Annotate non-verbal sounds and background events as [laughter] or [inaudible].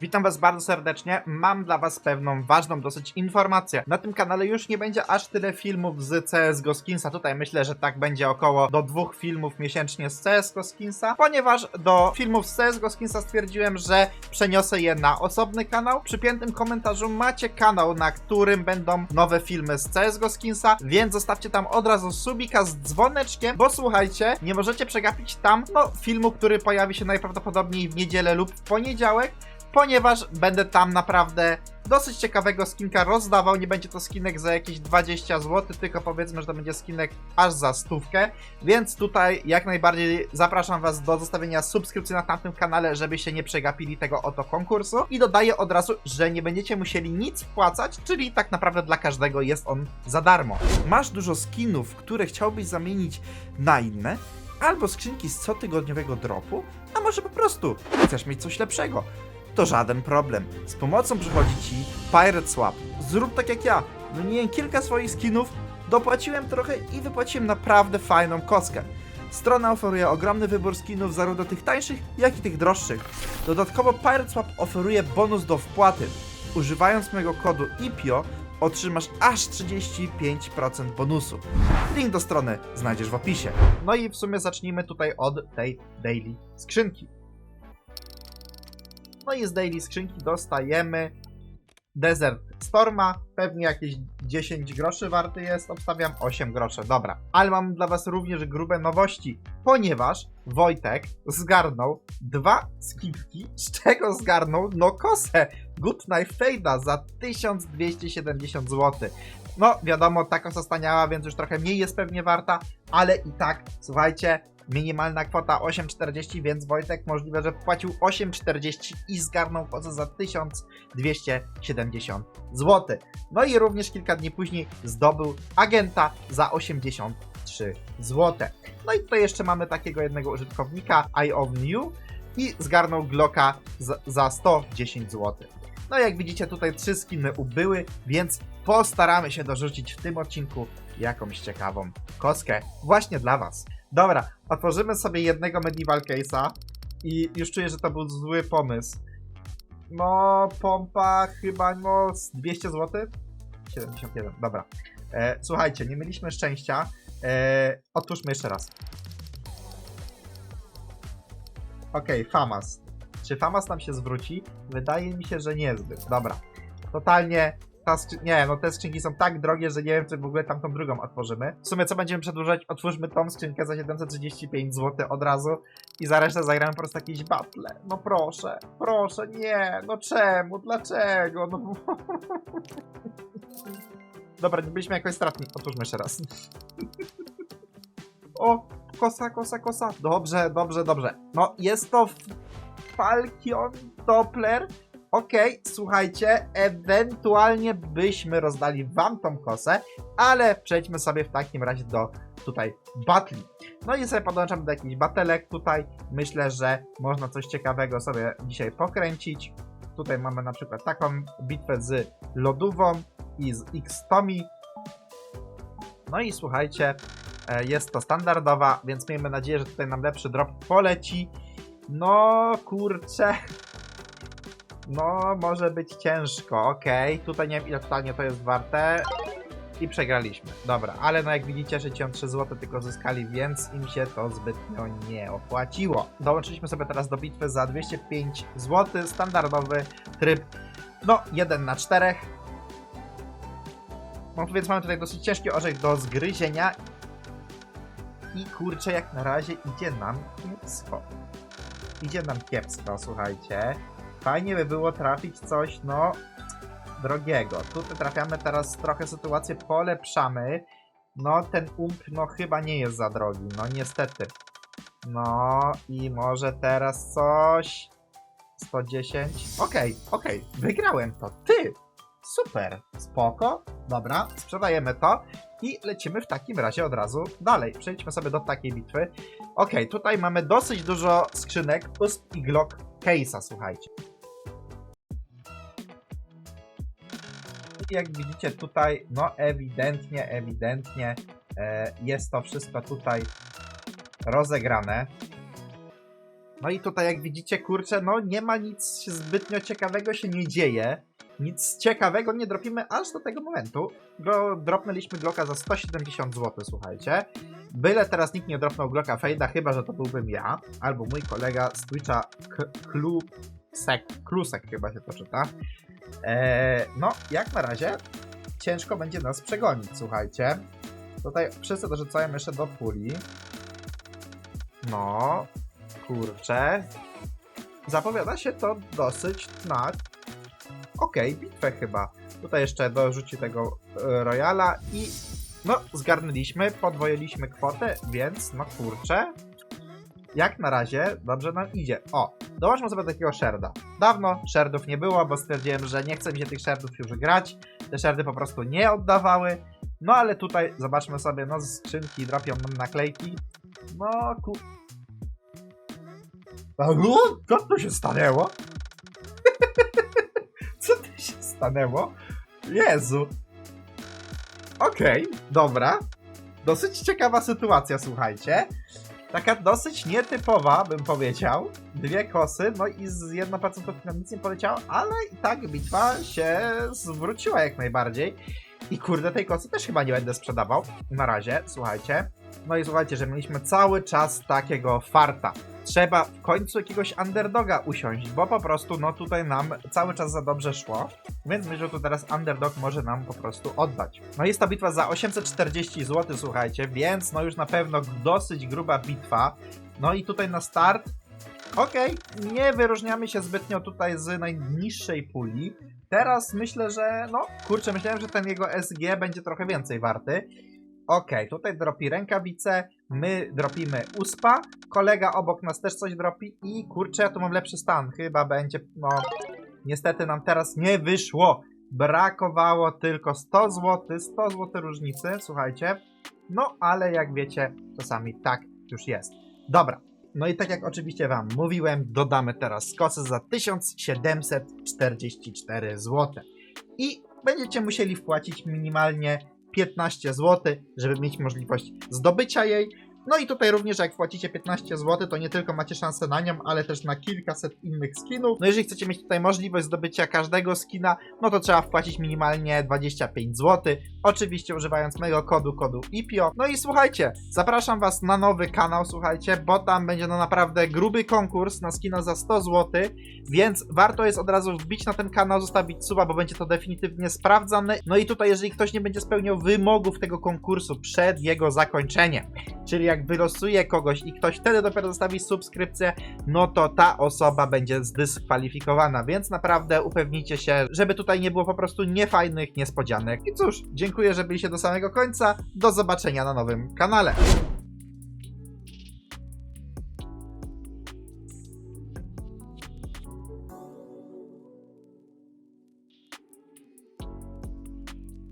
Witam Was bardzo serdecznie. Mam dla Was pewną ważną dosyć informację. Na tym kanale już nie będzie aż tyle filmów z CSGO Skinsa. Tutaj myślę, że tak będzie około do dwóch filmów miesięcznie z CSGO Skinsa, ponieważ do filmów z CSGO Skinsa stwierdziłem, że przeniosę je na osobny kanał. Przy piętym komentarzu macie kanał, na którym będą nowe filmy z CSGO Skinsa, więc zostawcie tam od razu subika z dzwoneczkiem, bo słuchajcie, nie możecie przegapić tam no, filmu, który pojawi się najprawdopodobniej w niedzielę lub w poniedziałek ponieważ będę tam naprawdę dosyć ciekawego skinka rozdawał. Nie będzie to skinek za jakieś 20 zł, tylko powiedzmy, że to będzie skinek aż za stówkę. Więc tutaj jak najbardziej zapraszam Was do zostawienia subskrypcji na tamtym kanale, żebyście nie przegapili tego oto konkursu. I dodaję od razu, że nie będziecie musieli nic wpłacać, czyli tak naprawdę dla każdego jest on za darmo. Masz dużo skinów, które chciałbyś zamienić na inne? Albo skrzynki z cotygodniowego dropu? A może po prostu chcesz mieć coś lepszego? To żaden problem. Z pomocą przychodzi ci Pirate Swap. Zrób tak jak ja. Wymieniłem kilka swoich skinów, dopłaciłem trochę i wypłaciłem naprawdę fajną kostkę. Strona oferuje ogromny wybór skinów zarówno tych tańszych, jak i tych droższych. Dodatkowo Pirate Swap oferuje bonus do wpłaty. Używając mojego kodu IPIO otrzymasz aż 35% bonusu. Link do strony znajdziesz w opisie. No i w sumie zacznijmy tutaj od tej daily skrzynki. No i z daily skrzynki dostajemy Desert Storma, pewnie jakieś 10 groszy warty jest, obstawiam 8 groszy, dobra. Ale mam dla was również grube nowości, ponieważ Wojtek zgarnął dwa skipki, z czego zgarnął no kosę Good Knife Fade'a za 1270 zł. No wiadomo, ta kosa staniała, więc już trochę mniej jest pewnie warta, ale i tak, słuchajcie, Minimalna kwota 8,40, więc Wojtek możliwe, że wpłacił 8,40 i zgarnął kwotę za 1270 zł. No i również kilka dni później zdobył agenta za 83 zł. No i tutaj jeszcze mamy takiego jednego użytkownika, I own you i zgarnął Glocka za, za 110 zł. No jak widzicie tutaj trzy skiny ubyły, więc postaramy się dorzucić w tym odcinku jakąś ciekawą koskę właśnie dla Was. Dobra, otworzymy sobie jednego Medieval Case'a i już czuję, że to był zły pomysł. No, pompa chyba no z 200 zł? 71, dobra. E, słuchajcie, nie mieliśmy szczęścia. E, otwórzmy jeszcze raz. Okej, Famas. Czy Famas nam się zwróci? Wydaje mi się, że niezbyt. Dobra. Totalnie Nie, no te skrzynki są tak drogie, że nie wiem, czy w ogóle tamtą drugą otworzymy. W sumie co będziemy przedłużać? Otwórzmy tą skrzynkę za 735 zł od razu i za resztę zagramy po prostu jakieś battle. No proszę, proszę, nie, no czemu, dlaczego? No... [laughs] Dobra, nie byliśmy jakoś stratni. Otwórzmy jeszcze raz. [laughs] o, kosa, kosa, kosa. Dobrze, dobrze, dobrze. No, jest to Falcon Doppler. Okej, słuchajcie, ewentualnie byśmy rozdali wam tą kosę, ale przejdźmy sobie w takim razie do tutaj battle. No i sobie podłączamy do jakichś batelek tutaj. Myślę, że można coś ciekawego sobie dzisiaj pokręcić. Tutaj mamy na przykład taką bitwę z lodówą i z X-Tomi. No i słuchajcie, e, jest to standardowa, więc miejmy nadzieję, że tutaj nam lepszy drop poleci. No kurczę. No, może być ciężko, okej. Tutaj nie wiem ile totalnie to jest warte. I przegraliśmy. Dobra, ale no jak widzicie, 63 zł tylko zyskali, więc im się to zbytnio nie opłaciło. Dołączyliśmy sobie teraz do bitwy za 205 zł, standardowy tryb, no 1 na 4. No więc mamy tutaj dosyć ciężki orzech do zgryzienia. I kurczę, jak na razie idzie nam kiepsko. Idzie nam kiepsko, słuchajcie. Fajnie by było trafić coś, no, drogiego. Tutaj trafiamy teraz trochę sytuację, polepszamy. No, ten ump, no, chyba nie jest za drogi, no, niestety. No, i może teraz coś... 110. Okej, okej, wygrałem to. Ty! Super, spoko. Dobra, sprzedajemy to i lecimy w takim razie od razu dalej. Przejdźmy sobie do takiej bitwy. Okej, tutaj mamy dosyć dużo skrzynek USP i Glock Case'a, słuchajcie. I jak widzicie tutaj, no ewidentnie, ewidentnie e, jest to wszystko tutaj rozegrane. No i tutaj jak widzicie, kurczę, no nie ma nic zbytnio ciekawego się nie dzieje. Nic ciekawego nie dropimy aż do tego momentu. Go, dropnęliśmy Glocka za 170 zł, słuchajcie. Byle teraz nikt nie dropnął Glocka Fejda, chyba że to byłbym ja, albo mój kolega z Twitcha Klusek, Klusek chyba się to czyta. Eee, no, jak na razie ciężko będzie nas przegonić, słuchajcie. Tutaj wszyscy dorzucają jeszcze do puli. No, kurczę. Zapowiada się to dosyć na okej, bitwę chyba. Tutaj jeszcze dorzuci tego e, Royala i no, zgarnęliśmy, podwoiliśmy kwotę, więc no kurczę. Jak na razie dobrze nam idzie. O, dołączmy sobie takiego sherda. Dawno sherdów nie było, bo stwierdziłem, że nie chce mi się tych sherdów już grać. Te sherdy po prostu nie oddawały. No ale tutaj zobaczmy sobie, no skrzynki dropią nam naklejki. No ku... A, no, Co tu się stanęło? [laughs] Co tu się stanęło? Jezu. Okej, dobra. Dosyć ciekawa sytuacja, słuchajcie. Taka dosyć nietypowa, bym powiedział. Dwie kosy, no i z 1% nam nic nie poleciało, ale i tak bitwa się zwróciła jak najbardziej. I kurde, tej kosy też chyba nie będę sprzedawał. Na razie, słuchajcie. No i słuchajcie, że mieliśmy cały czas takiego farta. Trzeba w końcu jakiegoś underdoga usiąść, bo po prostu no tutaj nam cały czas za dobrze szło. Więc myślę, że teraz underdog może nam po prostu oddać. No jest to bitwa za 840 zł, słuchajcie, więc no już na pewno dosyć gruba bitwa. No i tutaj na start Okej, nie wyróżniamy się zbytnio tutaj z najniższej puli. Teraz myślę, że no, kurczę, myślałem, że ten jego SG będzie trochę więcej warty. Okej, tutaj dropi rękawice, my dropimy uspa, kolega obok nas też coś dropi i kurczę, ja tu mam lepszy stan, chyba będzie, no, niestety nam teraz nie wyszło. Brakowało tylko 100 zł, 100 zł różnicy, słuchajcie. No, ale jak wiecie, czasami tak już jest. Dobra, no i tak jak oczywiście wam mówiłem, dodamy teraz kosy za 1744 zł. I będziecie musieli wpłacić minimalnie 15 zł, żeby mieć możliwość zdobycia jej. No i tutaj również jak płacicie 15 zł, to nie tylko macie szansę na nią, ale też na kilkaset innych skinów. No jeżeli chcecie mieć tutaj możliwość zdobycia każdego skina, no to trzeba wpłacić minimalnie 25 zł. Oczywiście używając mojego kodu, kodu IPIO. No i słuchajcie, zapraszam was na nowy kanał, słuchajcie, bo tam będzie no naprawdę gruby konkurs na skina za 100 zł, więc warto jest od razu wbić na ten kanał, zostawić suba, bo będzie to definitywnie sprawdzane. No i tutaj jeżeli ktoś nie będzie spełniał wymogów tego konkursu przed jego zakończeniem, czyli jak wylosuje kogoś i ktoś wtedy dopiero zostawi subskrypcję, no to ta osoba będzie zdyskwalifikowana, więc naprawdę upewnijcie się, żeby tutaj nie było po prostu niefajnych niespodzianek. I cóż, dziękuję, że byliście do samego końca. Do zobaczenia na nowym kanale.